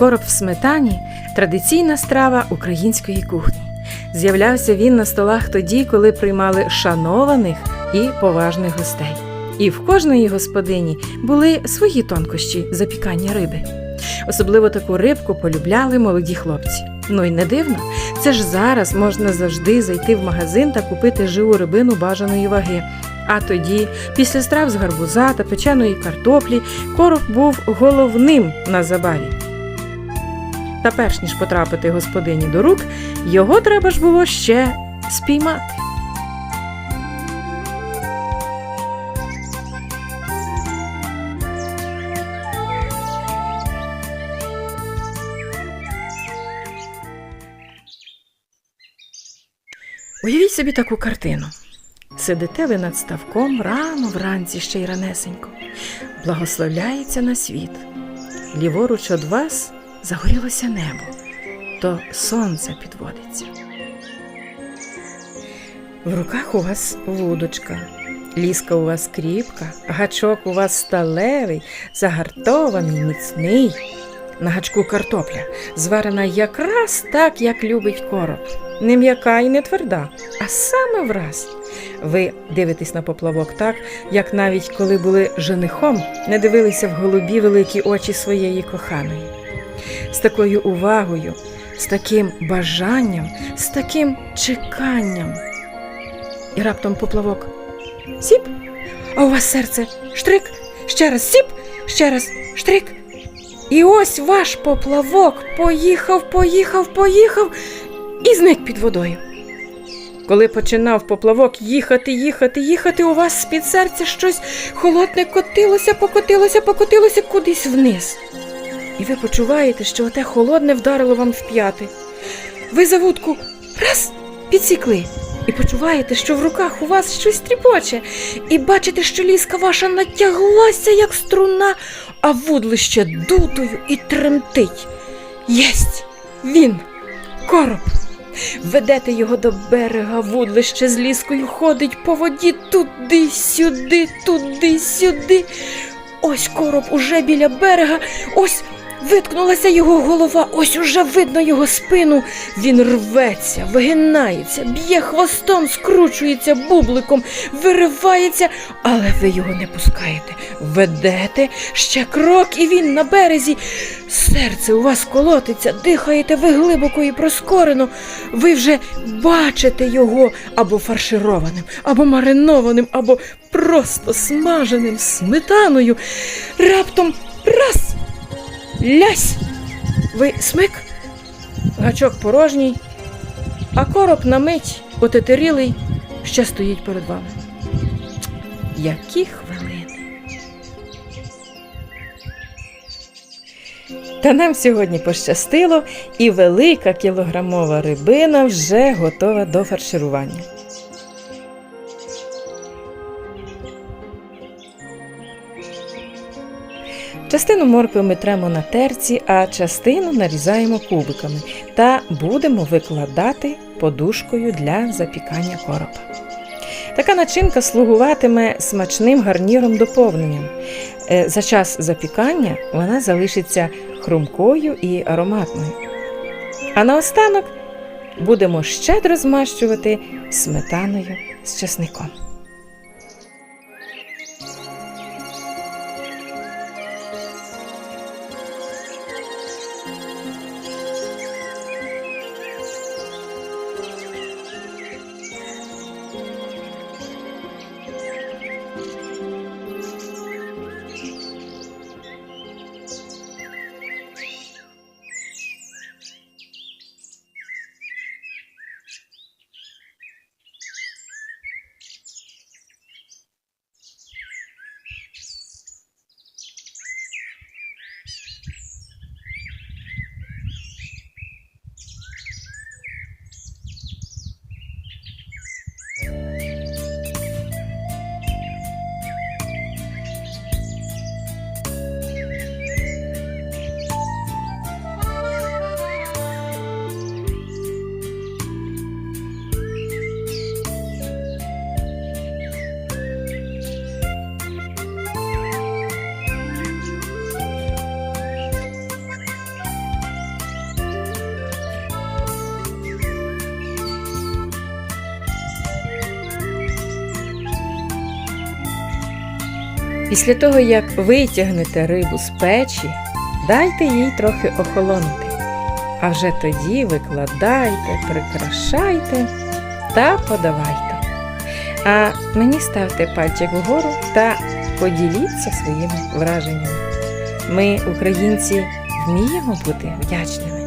Короб в сметані традиційна страва української кухні. З'являвся він на столах тоді, коли приймали шанованих і поважних гостей. І в кожної господині були свої тонкощі запікання риби. Особливо таку рибку полюбляли молоді хлопці. Ну і не дивно, це ж зараз можна завжди зайти в магазин та купити живу рибину бажаної ваги. А тоді, після страв з гарбуза та печеної картоплі, короб був головним на забаві. Та перш ніж потрапити господині до рук, його треба ж було ще спіймати. Уявіть собі таку картину. Сидите ви над ставком рано вранці ще й ранесенько. Благословляється на світ. Ліворуч від вас загорілося небо, то сонце підводиться. В руках у вас вудочка, ліска у вас кріпка, гачок у вас сталевий, загартований, міцний. На гачку картопля, зварена якраз так, як любить короб. Не м'яка і не тверда, а саме враз. Ви дивитесь на поплавок так, як навіть коли були женихом, не дивилися в голубі великі очі своєї коханої. З такою увагою, з таким бажанням, з таким чеканням. І раптом поплавок. Сіп, а у вас серце штрик, ще раз сіп, ще раз штрик. І ось ваш поплавок поїхав, поїхав, поїхав і зник під водою. Коли починав поплавок їхати, їхати, їхати, у вас з-під серця щось холодне котилося, покотилося, покотилося кудись вниз. І ви почуваєте, що оте холодне вдарило вам в п'яти. Ви за вудку раз підсікли. І почуваєте, що в руках у вас щось тріпоче, і бачите, що ліска ваша натяглася, як струна, а вудлище дутою і тремтить. Єсть він, короб. Ведете його до берега, вудлище з ліскою ходить по воді туди-сюди, туди-сюди. Ось короб уже біля берега, ось виткнулася його голова, ось уже видно його спину. Він рветься, вигинається, б'є хвостом, скручується бубликом, виривається, але ви його не пускаєте. Ведете ще крок, і він на березі. Серце у вас колотиться, дихаєте ви глибоко і проскорено. Ви вже бачите його або фаршированим, або маринованим, або просто смаженим сметаною. Раптом раз. Лясь! Ви смик? Гачок порожній, а короб на мить отетерілий ще стоїть перед вами. Які хвилини. Та нам сьогодні пощастило, і велика кілограмова рибина вже готова до фарширування. Частину моркви ми тремо на терці, а частину нарізаємо кубиками та будемо викладати подушкою для запікання коропа. Така начинка слугуватиме смачним гарніром доповненням. Е, За час запікання вона залишиться хрумкою і ароматною. А наостанок будемо щедро змащувати сметаною з часником. Після того, як витягнете рибу з печі, дайте їй трохи охолонути. А вже тоді викладайте, прикрашайте та подавайте. А мені ставте пальчик вгору та поділіться своїми враженнями. Ми, українці, вміємо бути вдячними.